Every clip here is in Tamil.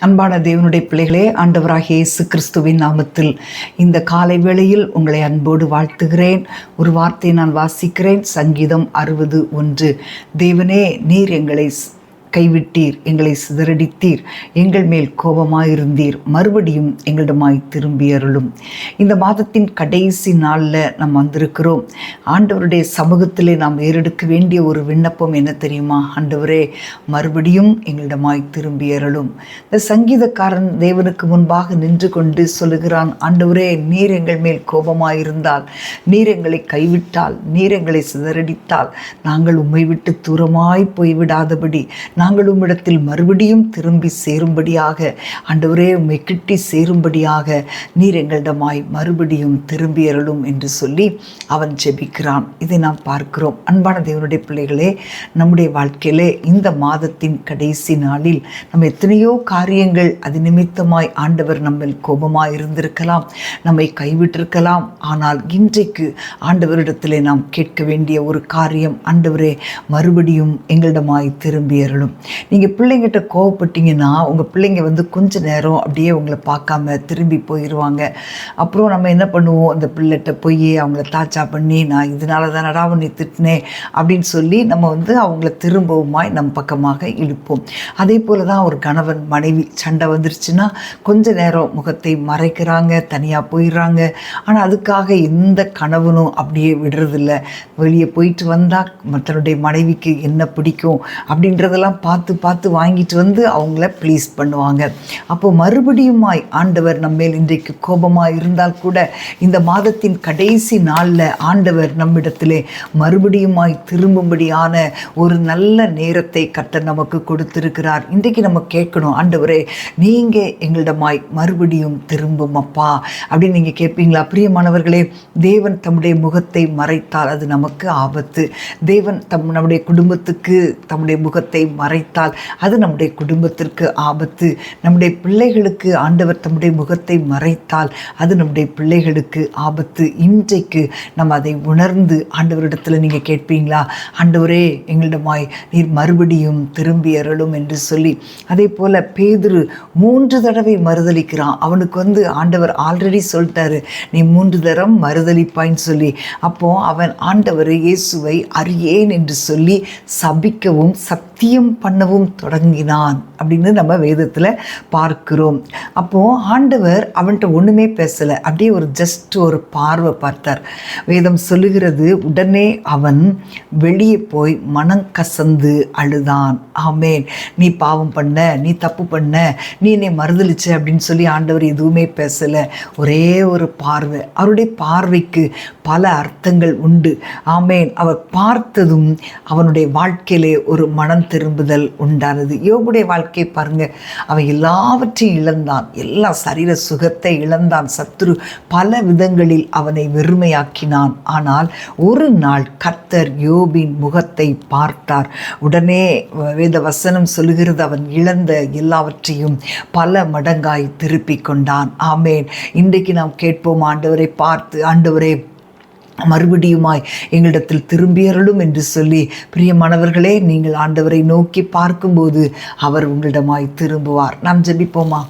அன்பான தேவனுடைய பிள்ளைகளே ஆண்டவராகிய இயேசு கிறிஸ்துவின் நாமத்தில் இந்த காலை வேளையில் உங்களை அன்போடு வாழ்த்துகிறேன். ஒரு வார்த்தையை நான் வாசிக்கிறேன். சங்கீதம் அறுபது ஒன்று. தேவனே நீர் எங்களை கைவிட்டீர் எங்களை சிதறடித்தீர் எங்கள் மேல் கோபமாயிருந்தீர் மறுபடியும் எங்களிடமாய் திரும்பி அருளும். இந்த மாதத்தின் கடைசி நாளில் நாம் வந்திருக்கிறோம். ஆண்டவருடைய சமூகத்திலே நாம் ஏறெடுக்க வேண்டிய ஒரு விண்ணப்பம் என்ன தெரியுமா? ஆண்டவரே மறுபடியும் எங்களிடமாய் திரும்பி அருளும். இந்த சங்கீதக்காரன் தேவனுக்கு முன்பாக நின்று கொண்டு சொல்லுகிறான் ஆண்டவரே நீர் எங்கள் மேல் கோபமாயிருந்தால் நீர் எங்களை கைவிட்டால் நீர் எங்களை சிதறடித்தால் நாங்கள் உம்மை விட்டு தூரமாய் போய்விடாதபடி நாங்கள் உம்மிடத்தில் மறுபடியும் திரும்பி சேரும்படியாக ஆண்டவரே உம்மை கிட்டி சேரும்படியாக நீர் எங்களிடமாய் மறுபடியும் திரும்பி அருளும் என்று சொல்லி அவன் ஜெபிக்கிறான். இதை நாம் பார்க்கிறோம். அன்பான தேவனுடைய பிள்ளைகளே நம்முடைய வாழ்க்கையிலே இந்த மாதத்தின் கடைசி நாளில் நம்ம எத்தனையோ காரியங்கள் அது நிமித்தமாய் ஆண்டவர் நம்ம கோபமாக இருந்திருக்கலாம் நம்மை கைவிட்டிருக்கலாம். ஆனால் இன்றைக்கு ஆண்டவரிடத்திலே நாம் கேட்க வேண்டிய ஒரு காரியம் ஆண்டவரே மறுபடியும் எங்களிடமாய் திரும்பி அருளும். நீங்கள் பிள்ளைங்கிட்ட கோவப்பட்டீங்கன்னா உங்கள் பிள்ளைங்க வந்து கொஞ்ச நேரம் அப்படியே உங்களை பார்க்காம திரும்பி போயிடுவாங்க அப்புறம் நம்ம என்ன பண்ணுவோம்? அந்த பிள்ளைகிட்ட போய் அவங்கள தாச்சா பண்ணி நான் இதனால தானடா உன்னை திட்டினேன் அப்படின்னு சொல்லி நம்ம வந்து அவங்கள திரும்பவுமாய் நம் பக்கமாக இழுப்போம். அதே போல தான் ஒரு கணவன் மனைவி சண்டை வந்துருச்சுன்னா கொஞ்ச நேரம் முகத்தை மறைக்கிறாங்க தனியாக போயிடுறாங்க. ஆனால் அதுக்காக எந்த கணவனும் அப்படியே விடுறதில்ல. வெளியே போயிட்டு வந்தால் தன்னுடைய மனைவிக்கு என்ன பிடிக்கும்? அப்படின்றதெல்லாம் பார்த்து பார்த்து வாங்கிட்டு வந்து அவங்கள ப்ளீஸ் பண்ணுவாங்க. அப்போ மறுபடியுமாய் ஆண்டவர் நம்மேல் இன்றைக்கு கோபமாக இருந்தால் கூட இந்த மாதத்தின் கடைசி நாளில் ஆண்டவர் நம்மிடத்திலே மறுபடியுமாய் திரும்பும்படியான ஒரு நல்ல நேரத்தை கட்ட நமக்கு கொடுத்திருக்கிறார். இன்றைக்கு நம்ம கேட்கணும் ஆண்டவரே நீங்கள் எங்களிடமாய் மறுபடியும் திரும்பும் அப்பா. அப்படின்னு நீங்கள் கேட்பீங்களா? பிரியமானவர்களே தேவன் தம்முடைய முகத்தை மறைத்தால் அது நமக்கு ஆபத்து. தேவன் தம் நம்முடைய குடும்பத்துக்கு தம்முடைய முகத்தை மறைத்தால் அது நம்முடைய குடும்பத்திற்கு ஆபத்து. நம்முடைய பிள்ளைகளுக்கு ஆண்டவர் தம்முடைய முகத்தை மறைத்தால் அது நம்முடைய பிள்ளைகளுக்கு ஆபத்து. இன்றைக்கு நம்ம அதை உணர்ந்து ஆண்டவரிடத்தில் நீங்கள் கேட்பீங்களா? ஆண்டவரே எங்களிடமாய் நீர் மறுபடியும் திரும்பி அருளும் என்று சொல்லி. அதே போல் பேதுரு மூன்று தடவை மறுதளிக்கிறான் அவனுக்கு வந்து ஆண்டவர் ஆல்ரெடி சொல்லிட்டாரு. நீ மூன்று தரம் மறுதளிப்பாய்ன்னு சொல்லி. அப்போ அவன் ஆண்டவர் இயேசுவை அறியேன் என்று சொல்லி சபிக்கவும் சத்தியம் பண்ணவும் தொடங்கினான் அப்படின்னு நம்ம வேதத்தில் பார்க்கிறோம். அப்போது ஆண்டவர் அவன்கிட்ட ஒன்றுமே பேசலை. அப்படியே ஒரு ஜஸ்ட் ஒரு பார்வை பார்த்தார். வேதம் சொல்லுகிறது உடனே அவன் வெளியே போய் மனம் கசந்து அழுதான். ஆமேன். நீ பாவம் பண்ண நீ தப்பு பண்ண நீ என்னை மறுதளிச்ச அப்படின்னு சொல்லி ஆண்டவர் எதுவுமே பேசலை. ஒரே ஒரு பார்வை. அவருடைய பார்வைக்கு பல அர்த்தங்கள் உண்டு. ஆமேன். அவர் பார்த்ததும் அவனுடைய வாழ்க்கையிலே ஒரு மனம் திரும்புதல் உண்டானது. யோகுடைய வாழ்க்கை பாருங்க. அவன் எல்லாவற்றையும் இழந்தான். எல்லா சரீர சுகத்தை இழந்தான். சத்துரு பல விதங்களில் அவனை வெறுமையாக்கினான். ஆனால் ஒரு நாள் கர்த்தர் யோபின் முகத்தை பார்த்தார். உடனே வேத வசனம் சொல்லுகிறது அவன் இழந்த எல்லாவற்றையும் பல மடங்காய் திருப்பிக் கொண்டான். ஆமேன். இன்றைக்கு நாம் கேட்போம் ஆண்டவரை பார்த்து ஆண்டவரே மறுபடியுமாய் எங்களிடத்தில் திரும்பியருளும் என்று சொல்லி பிரியமானவர்களே நீங்கள் ஆண்டவரை நோக்கி பார்க்கும்போது அவர் உங்களிடமாய் திரும்புவார். நாம் ஜெபிப்போமா?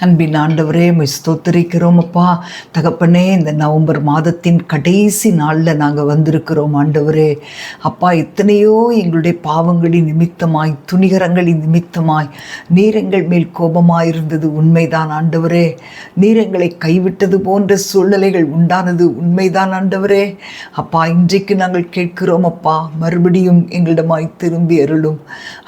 அன்பின் ஆண்டவரே உம்மை அப்பா. தகப்பனே இந்த நவம்பர் மாதத்தின் கடைசி நாளில் நாங்கள் வந்திருக்கிறோம் ஆண்டவரே. அப்பா எத்தனையோ எங்களுடைய பாவங்களின் நிமித்தமாய் துணிகரங்களின் நிமித்தமாய் நீரங்கள் மேல் கோபமாயிருந்தது உண்மைதான் ஆண்டவரே. நீரங்களை கைவிட்டது போன்ற சூழ்நிலைகள் உண்டானது உண்மைதான் ஆண்டவரே. அப்பா இன்றைக்கு நாங்கள் கேட்கிறோம் அப்பா மறுபடியும் எங்களிடமாய் திரும்பி அருளும்.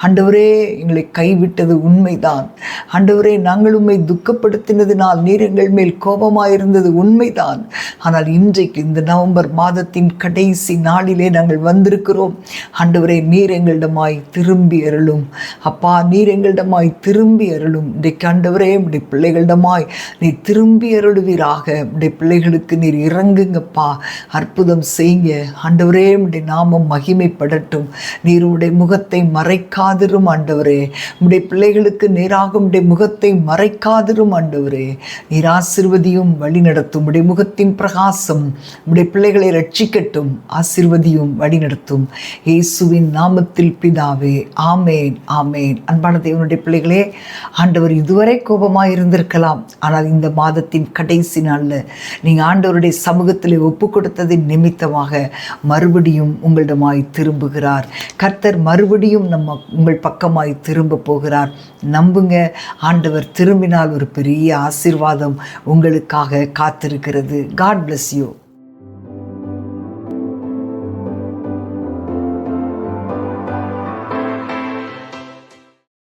ஆண்டவரே எங்களை கைவிட்டது உண்மைதான். ஆண்டவரே நாங்கள் உம்மை துக்கப்படுத்தினதினால் நீர் எங்கள் மேல் கோபமாயிருந்தது உண்மைதான். ஆனால் இன்றைக்கு இந்த நவம்பர் மாதத்தின் கடைசி நாளிலே நாங்கள் வந்திருக்கிறோம். ஆண்டவரே நீர் எங்களிடமாய் திரும்பி அருளும். அப்பா நீர் எங்களிடமாய் திரும்பி அருளும். இன்றைக்கு ஆண்டவரே இப்படி பிள்ளைகளிடமாய் நீ திரும்பி அருளுவீராக. இப்படி பிள்ளைகளுக்கு நீர் இறங்குங்கப்பா. அற்புதம் செய்யுங்க. ஆண்டவரே இப்படி நாமம் மகிமைப்படட்டும். நீர் உடைய முகத்தை மறைக்காதிரும் ஆண்டவரே. உடைய பிள்ளைகளுக்கு நேராகும் உடைய முகத்தை மறைக்காதிரும் ஆண்டவரே. நீர் ஆசிர்வதியும் வழி நடத்தும் உடைய முகத்தின் பிரகாசம் உடைய பிள்ளைகளை ரட்சிக்கட்டும். ஆசிர்வதியும் வழி நடத்தும் இயேசுவின் நாமத்தில் பிதாவே ஆமேன் ஆமேன். அன்பான தேவனுடைய பிள்ளைகளே ஆண்டவர் இதுவரை கோபமாக இருந்திருக்கலாம். ஆனால் இந்த மாதத்தின் கடைசி நாளில் நீங்கள் ஆண்டவருடைய சமூகத்தில் ஒப்பு கொடுத்ததின் நிமித்தமாக மறுபடியும் உங்களிடமாய் திரும்புகிறார். கர்த்தர் மறுபடியும் நம்ம உங்கள் பக்கமாய் திரும்ப போகிறார். நம்புங்க ஆண்டவர் திரும்பினால் ஒரு பெரிய ஆசீர்வாதம் உங்களுக்காக காத்திருக்கிறது. God bless you